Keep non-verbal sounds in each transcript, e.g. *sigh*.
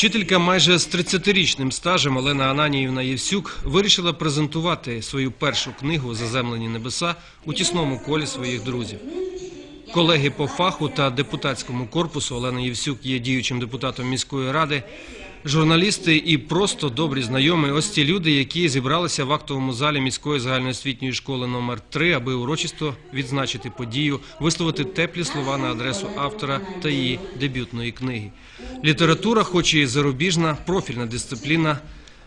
Вчителька майже з 30-річним стажем Олена Ананіївна Євсюк вирішила презентувати свою першу книгу Заземлені небеса у тісному колі своїх друзів. Колеги по фаху та депутатському корпусу Олена Євсюк є діючим депутатом міської ради. Журналісти і просто добрі знайомі. Ось ті люди, які зібралися в актовому залі міської загальноосвітньої школи номер 3 аби урочисто відзначити подію, висловити теплі слова на адресу автора та її дебютної книги. Література, хоч і зарубіжна, профільна дисципліна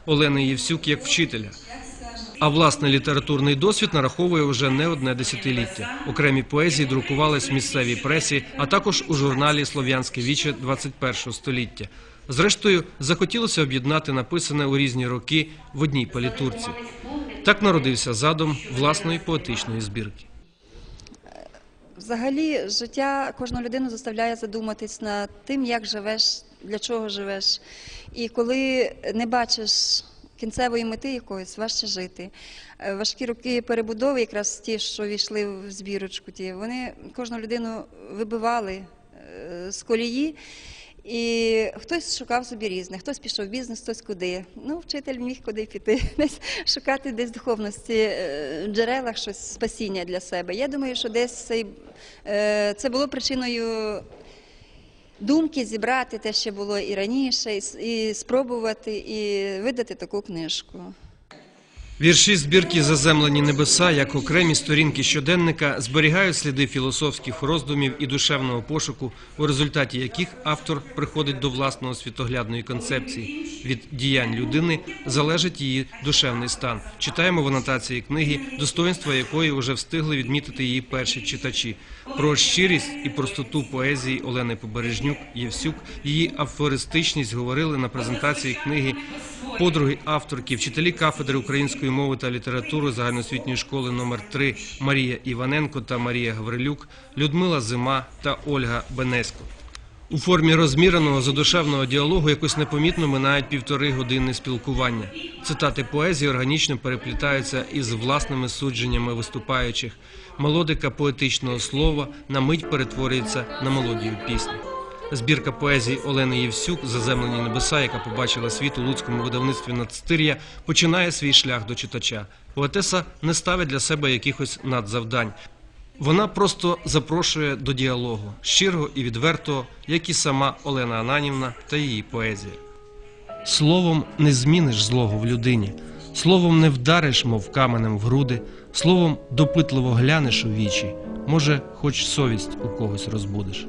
Олени Євсюк як вчителя. А власне літературний досвід нараховує вже не одне десятиліття. Окремі поезії друкувались в місцевій пресі, а також у журналі Слов'янське віче 21 століття. Зрештою, захотілося об'єднати написане у різні роки в одній палітурці. Так народився задум власної поетичної збірки. Взагалі, життя кожну людину заставляє задуматись над тим, як живеш, для чого живеш. І коли не бачиш кінцевої мети якоїсь, важче жити. Е, Важкі роки перебудови, якраз ті, що війшли в збірочку, ті, вони кожну людину вибивали е, з колії. І хтось шукав собі різне, хтось пішов в бізнес, хтось куди. Ну, вчитель міг куди піти, *laughs* десь шукати десь в духовності е, джерелах щось спасіння для себе. Я думаю, що десь цей, е, це було причиною думки зібрати те, що було і раніше, і спробувати і видати таку книжку. Вірші збірки Заземлені небеса, як окремі сторінки щоденника, зберігають сліди філософських роздумів і душевного пошуку, у результаті яких автор приходить до власного світоглядної концепції. Від діянь людини залежить її душевний стан. Читаємо в анотації книги, достоинства якої вже встигли відмітити її перші читачі. Про щирість і простоту поезії Олени Побережнюк, Євсюк, її афористичність говорили на презентації книги подруги авторки, вчителі кафедри української мови та літератури загальноосвітньої школи номер 3 Марія Іваненко та Марія Гаврилюк, Людмила Зима та Ольга Бенесько. У формі розміреного задушевного діалогу якось непомітно минають півтори години спілкування. Цитати поезії органічно переплітаються із власними судженнями виступаючих. Мелодика поетичного слова на мить перетворюється на мелодію пісні. Збірка поезії Олени Євсюк Заземлені небеса, яка побачила світ у луцькому видавництві «Нацстир'я», починає свій шлях до читача. Поетеса не ставить для себе якихось надзавдань. Вона просто запрошує до діалогу щирого і відвертого, як і сама Олена Ананівна та її поезія. Словом не зміниш злого в людині, словом не вдариш, мов каменем в груди, словом допитливо глянеш у вічі, може, хоч совість у когось розбудеш.